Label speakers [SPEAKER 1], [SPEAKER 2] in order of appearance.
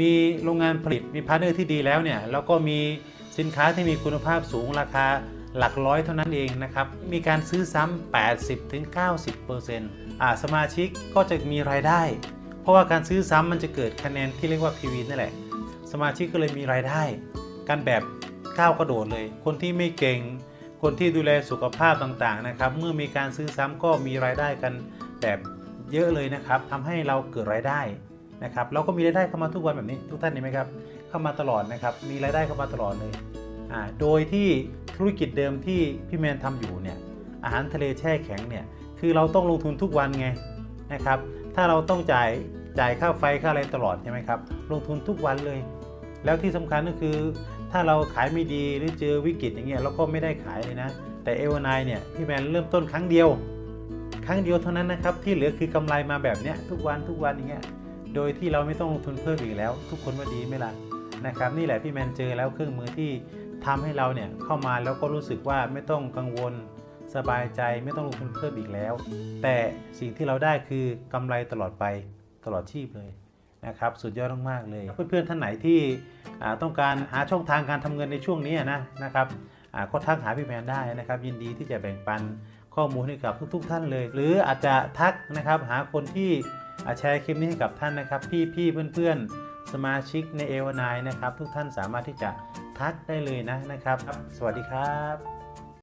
[SPEAKER 1] มีโรงงานผลิตมีพาร์ทเนอร์ที่ดีแล้วเนี่ยแล้วก็มีสินค้าที่มีคุณภาพสูงราคาหลักร้อยเท่านั้นเองนะครับ มีการซื้อซ้ำ80ถึง90%อ่าสมาชิกก็จะมีรายได้ เพราะว่าการซื้อซ้ำมันจะเกิดคะแนนที่เรียกว่า PV นั่นแหละ สมาชิกก็เลยมีรายได้กันแบบก้าวกระโดดเลย คนที่ไม่เก่ง คนที่ดูแลสุขภาพต่างๆนะครับ เมื่อมีการซื้อซ้ำก็มีรายได้กันแบบเยอะเลยนะครับทำให้เราเกิดรายได้ นะครับเราก็มีรายได้เข้ามาทุกวันแบบนี้ทุกท่านเห็นไหมครับเข้ามาตลอดนะครับมีรายได้เข้ามาตลอดเลยอ่าโดยที่ธุรกิจเดิมที่พี่แมนทำอยู่เนี่ยอาหารทะเลแช่แข็งเนี่ยคือเราต้องลงทุนทุกวันไงนะครับถ้าเราต้องจ่ายจ่ายค่าไฟค่าอะไรตลอดใช่ไหมครับลงทุนทุกวันเลย แล้วที่สำคัญก็คือ ถ้าเราขายไม่ดีหรือเจอวิกฤตอย่างเงี้ยเราก็ไม่ได้ขายเลยนะ แต่เอวานายเนี่ยพี่แมนเริ่มต้นครั้งเดียว ครั้งเดียวเท่านั้นนะครับที่เหลือคือกำไรมาแบบเนี้ยทุกวันทุกวันอย่างเงี้ย โดยที่เราไม่ต้องลงทุนเพิ่มอีกแล้ว ทุกคนว่าดีไหมล่ะนะครับ นี่แหละพี่แมนเจอแล้วเครื่องมือที่ทำให้เราเนี่ยเข้ามาแล้วก็รู้สึกว่าไม่ต้องกังวลสบายใจไม่ต้องลงทุนเพิ่มอีกแล้ว แต่สิ่งที่เราได้คือกำไรตลอดไปตลอดชีพเลยนะครับสุดยอดมากๆเลยเพื่อนๆท่านไหนที่ต้องการหาช่องทางการทำเงินในช่วงนี้นะนะครับก็ทักหาพี่แมนได้นะครับ ยินดีที่จะแบ่งปันข้อมูลให้กับทุก ๆ ท่านเลย หรืออาจจะทักนะครับหาคนที่ อาแชร์คลิปนี้ให้กับท่านนะครับ พี่พี่เพื่อนๆ สมาชิกในเอวานายนะครับ ทุกท่านสามารถที่จะทักได้เลยนะนะครับ สวัสดีครับ